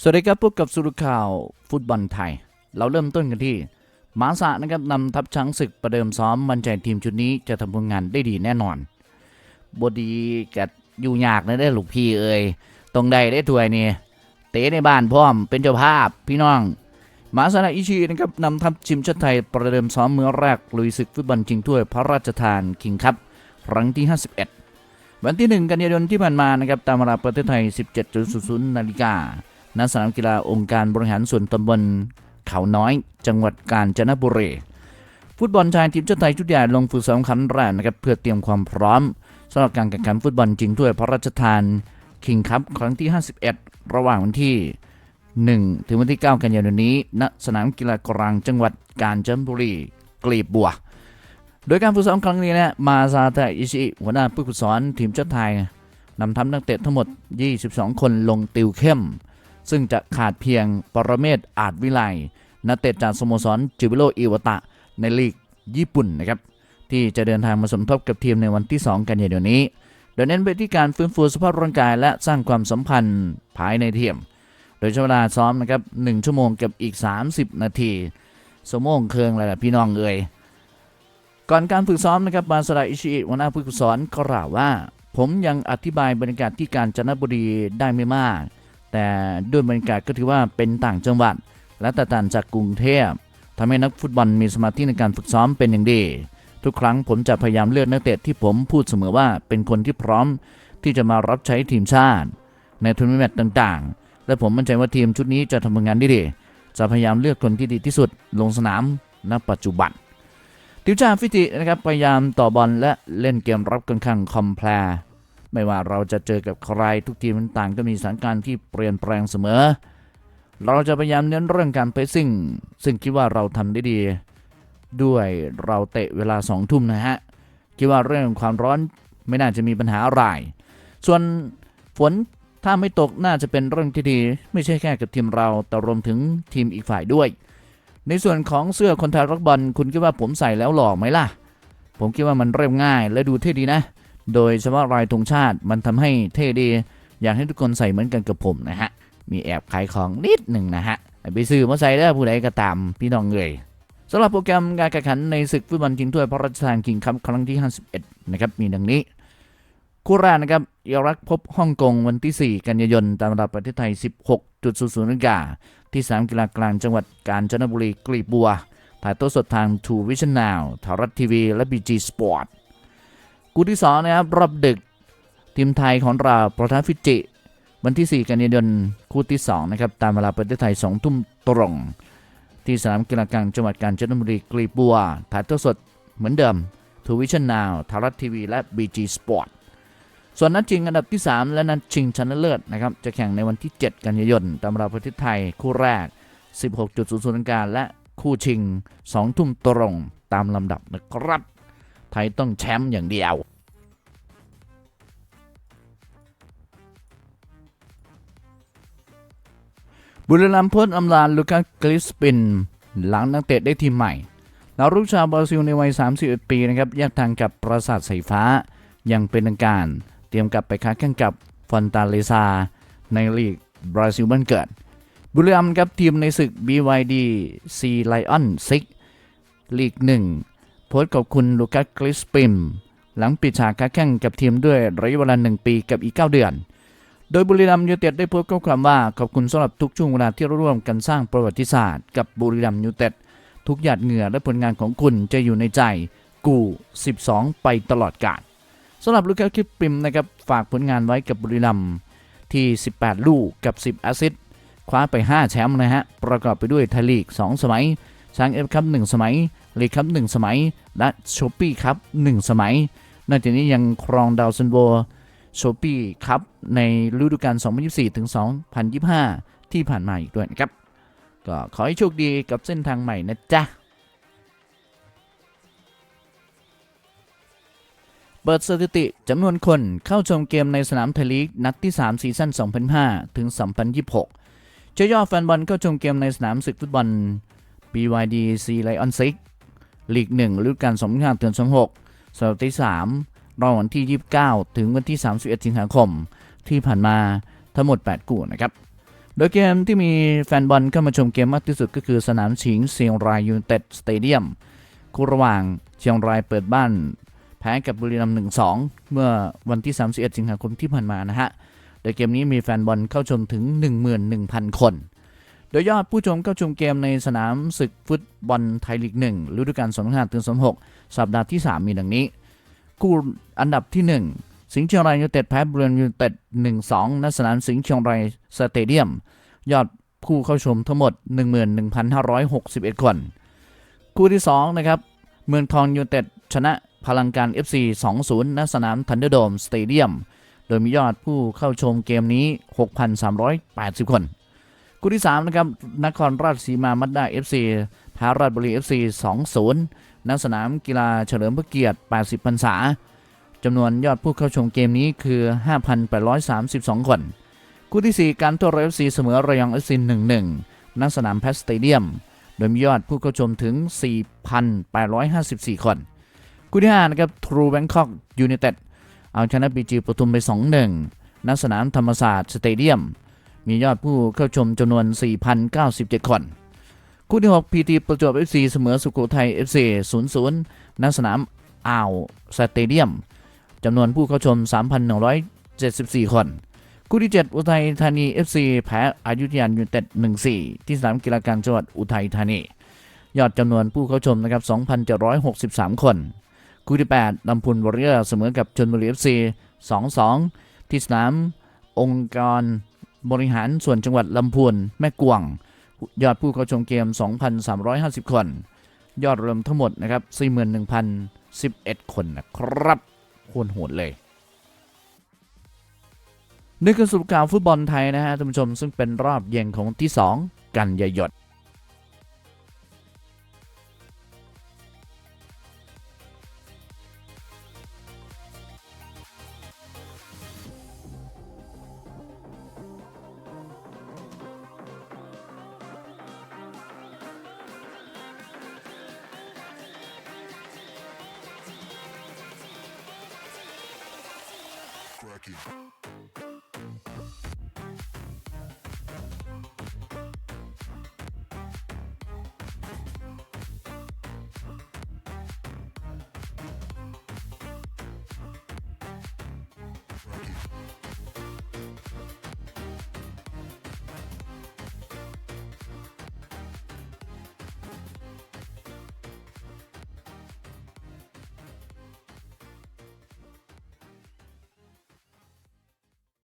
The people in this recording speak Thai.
สวัสดีครับพบกับสุรุข่าวฟุตบอลไทย เราเริ่มต้นกันที่มาสะนะครับนำทัพช้างศึกประเดิมซ้อมมั่นใจทีมชุดนี้จะทำผลงานได้ดีแน่นอนบดีกับอยู่ยากนะได้ลูกพี่เอ่ยตรงใดได้ถวยนี่เตะในบ้านพร้อมเป็นเจ้าภาพพี่น้อง มาสะอิชินะครับนำทัพทีมชาติไทยประเดิมซ้อมเมื่อแรกลุยศึกฟุตบอลชิงถ้วยพระราชทานคิงคัพครั้งที่ 51 วันที่ 1 กันยายนที่ผ่านมานะครับตามเวลาประเทศไทย 17.00นาฬิกา ณสนามกีฬาองค์การบริหารส่วนตำบลเขาน้อย จังหวัดกาญจนบุรีฟุตบอลชายทีมชาติไทยชุดใหญ่ลงฝึกซ้อมครั้งแรกนะครับเพื่อเตรียมความพร้อมสำหรับการแข่งขันฟุตบอลจริงถ้วยพระราชทานคิงคัพครั้งที่ 51 ระหว่างวันที่ 1 ถึงวันที่ 9 กันยายนนี้ณสนามกีฬากลางจังหวัดกาญจนบุรีกลีบบัว โดยการฝึกซ้อมครั้งนี้นะมาซาตะอิชิหัวหน้าผู้ฝึกสอนทีมชาติไทยนำทัพนักเตะทั้งหมด 22 คนลงติวเข้ม ซึ่งจะขาดเพียงปรเมศอาจวิไลนักเตะจากสโมสรจิบิโรอิวตะ ในลีกญี่ปุ่นนะครับที่จะเดินทางมาสมทบกับทีมในวันที่ 2 กันยายนนี้ โดยเน้นไปที่การฟื้นฟูสภาพร่างกายและสร้างความสัมพันธ์ภายในทีม โดยใช้เวลาซ้อมนะครับ1ชั่วโมงกับอีก 30 นาทีสมองเคืองอะไรล่ะพี่น้องเอ่ยก่อนการฝึกซ้อมนะครับบาสดาอิชิอิหัวหน้าผู้ฝึกสอนกล่าวว่า ผมยังอธิบายบรรยากาศที่การจนบุรีได้ไม่มาก แต่ด้วยบรรยากาศก็ถือว่าเป็นต่างจังหวัด และแตกต่างจากกรุงเทพทำให้นักฟุตบอลมีสมาธิในการฝึกซ้อมเป็นอย่างดี ทุกครั้งผมจะพยายามเลือกนักเตะที่ผมพูดเสมอว่าเป็นคนที่พร้อมที่จะมารับใช้ทีมชาติ ในทัวร์นาเมนต์ต่างๆ และผมมั่นใจว่าทีมชุดนี้จะทำงานได้ดี จะพยายามเลือกคนที่ดีที่สุดลงสนามณปัจจุบันทีมชาติฟิจินะครับพยายามต่อบอลและเล่นเกมรับค่อนข้างคอมเพล ไม่ว่าเราจะเจอกับใครทุกทีมต่างก็มีสถานการณ์ที่เปลี่ยนแปลงเสมอ เราจะพยายามเน้นเรื่องการเพสซิ่ง ซึ่งคิดว่าเราทำได้ดี ด้วยเราเตะเวลาสองทุ่มนะฮะ คิดว่าเรื่องความร้อนไม่น่าจะมีปัญหาอะไร ส่วนฝนถ้าไม่ตกน่าจะเป็นเรื่องที่ดี ไม่ใช่แค่กับทีมเราแต่รวมถึงทีมอีกฝ่ายด้วย ในส่วนของเสื้อคนไทยรักบอลคุณคิดว่าผมใส่แล้วหล่อไหมล่ะ ผมคิดว่ามันเรียบง่ายและดูเท่ดีนะ โดยเฉพาะลายธงชาติมันทำให้เท่ดี อยากให้ทุกคนใส่เหมือนกันกับผมนะฮะ มีแอบขายของนิดหนึ่งนะฮะไปซื้อมาใส่ได้ผู้ใดก็ตามพี่น้องเลยสำหรับโปรแกรมการแข่งขันในศึกฟุตบอลชิงถ้วยพระราชทานคิงคัพครั้งที่ 51 นะครับ มีดังนี้ คู่แรกนะครับอิรักพบฮ่องกงวันที่ 4 กันยายน ตามเวลาประเทศไทย 16.00นาฬิกาที่สนามกีฬากลางจังหวัดกาญจนบุรีกลีบบัว ถ่ายทอดสดทาง True Vision Now ทารัฐทีวี และ BG Sport คู่ที่2นะครับรอบดึกทีมไทยของเราประทะฟิจิ วันที่ 4 กันยายนคู่ที่2นะครับตามเวลาประเทศไทย 2 ทุ่มตรง ที่สนามกีฬากลางจังหวัดกาญจนบุรีกลีบบัวถ่ายทอดสดเหมือนเดิม True Vision Now ทารัฐทีวีและ BG Sport ส่วนนัดชิงอันดับที่ 3 และนัดชิงชนะเลิศนะครับจะแข่งในวันที่ 7 กันยายนตามเวลาประเทศไทยคู่แรก 16.00นาฬิกาและคู่ชิง 2 ทุ่มตรงตามลำดับนะครับ ทยต้องแชมป์อย่างเดียวบุรีรัมย์พ้นอำลาลูคัสกริสปิน หลังนักเตะได้ทีมใหม่ดาวรุ่งชาวบราซิลในวัย 31 ปีนะครับแยกทางกับปราสาทสายฟ้ายังเป็นทางการ เตรียมกลับไปค้าแข่งกับฟอนตาเลซา ในลีกบราซิลบ้านเกิด บุรีรัมย์ครับทีมในศึก BYD C Lion 6ลีก 1 โพสต์ขอบคุณลูคัสกริสปิม หลังปิดฉากค้าแข่งกับทีมด้วยระยะเวลา1ปีกับอีก 9 เดือน โดยบุรีรัมยูเต็ดได้โพสต์ข้อความว่าขอบคุณสำหรับทุกช่วงเวลาที่ร่วมกันสร้างประวัติศาสตร์ กับบุรีรัมยูเต็ดทุกหยาดเหงื่อและผลงานของคุณจะอยู่ในใจกู 12 ไปตลอดกาลสำหรับลูกาคิปปิมนะครับฝากผลงานไว้กับบุรีรัมที่ 18 ลูกกับ 10 แอสซิสต์คว้าไป 5 แชมป์นะฮะประกอบไปด้วยไทยลีก 2 สมัย ช้างเอฟคัพ1สมัยลีกคัพ1สมัย และโชปี้คัพ1สมัย นอกจากนี้ยังครองดาวซันโบโชปี้คัพในฤดูกาล 2024 ถึง 2025 ที่ผ่านมาอีกด้วยนะครับ ก็ขอให้โชคดีกับเส้นทางใหม่นะจ๊ะ เปิดสถิติจำนวนคนเข้าชมเกมในสนามไทยลีกนัดที่ 3 ซีซั่น 2005 ถึง 2026เจะย่อแฟนบอลเข้าชมเกมในสนามศึกฟุตบอล BYD C Lion 6ลีก1ฤดูกาล2025ถึง26สัปดาห์ที่3ระหว่างวันที่ 29 ถึงวันที่ 31 สิงหาคม ที่ผ่านมาทั้งหมด8คู่นะครับ โดยเกมที่มีแฟนบอลเข้ามาชมเกมมากที่สุดก็คือสนามชิงเชียงรายยูไนเต็ดสเตเดียมคู่ระหว่างเชียงรายเปิดบ้านแพ้กับบุรีรัมย์1-2 เมื่อวันที่ 31 สิงหาคมที่ผ่านมานะฮะ โดยเกมนี้มีแฟนบอลเข้าชมถึง 11,000 คน โดยยอดผู้ชมเข้าชมเกมในสนามศึกฟุตบอลไทยลีก1ฤดูกาล25ถึง26สัปดาห์ที่ 3 มีดังนี้ คู่อันดับที่ 1 สิงห์เชียงรายยูเต็ดแพ้บุรีรัมย์ยูเต็ด1-2ณสนามสิงห์เชียงรายสเตเดียม ยอดผู้เข้าชมทั้งหมด 11,561 คน คู่ที่ 2 นะครับ เมืองทองยูเต็ดชนะพลังการ FC 2-0ณสนามทันเดอร์โดมสเตเดียม โดยมียอดผู้เข้าชมเกมนี้ 6,380 คน คู่ที่3นะครับนครราชสีมามัดด้า FC แพ้ราชบุรี FC 2-0ณสนามกีฬาเฉลิมพระเกียรติ 80 พรรษาจำนวนยอดผู้เข้าชมเกมนี้คือ 5,832 คน คู่ที่ 4 การตัวร FC เสมอระยอง FC 1-1ณสนามแพสเตเดียม โดยมียอดผู้เข้าชมถึง 4,854 คน คู่ที่5นะครับ True Bangkok United เอาชนะบีจีปทุมไป 2-1ณสนามธรรมศาสตร์สเตเดียม มียอดผู้เข้าชมจำนวน 4,097 คน คู่ที่6 PT ประจวบ FC เสมอสุโขทัย FC 0-0ณสนามอ่าวสเตเดียมจำนวนผู้เข้าชม 3,174 คน คู่ที่ 7 อุทัยธานี FC แพ้อายุทยานยูไนเต็ด1-4 ที่สนามกีฬากลางจังหวัดอุทัยธานี ยอดจำนวนผู้เข้าชมนะครับ2,763 คน คู่ที่ 8ลำพูนวอริเออร์เสมอกับชนบุรี FC 2-2 ที่สนามองค์กร บริหารส่วนจังหวัดลำพูนแม่กวง ยอดผู้เข้าชมเกม 2,350 คน ยอดรวมทั้งหมดนะครับ41,011 คนนะครับโคตรโหดเลยนี่คือสุปข่าวฟุตบอลไทยนะฮะท่านผู้ชมซึ่งเป็นรอบเย็นของที่ 2 กันยายน Rocky.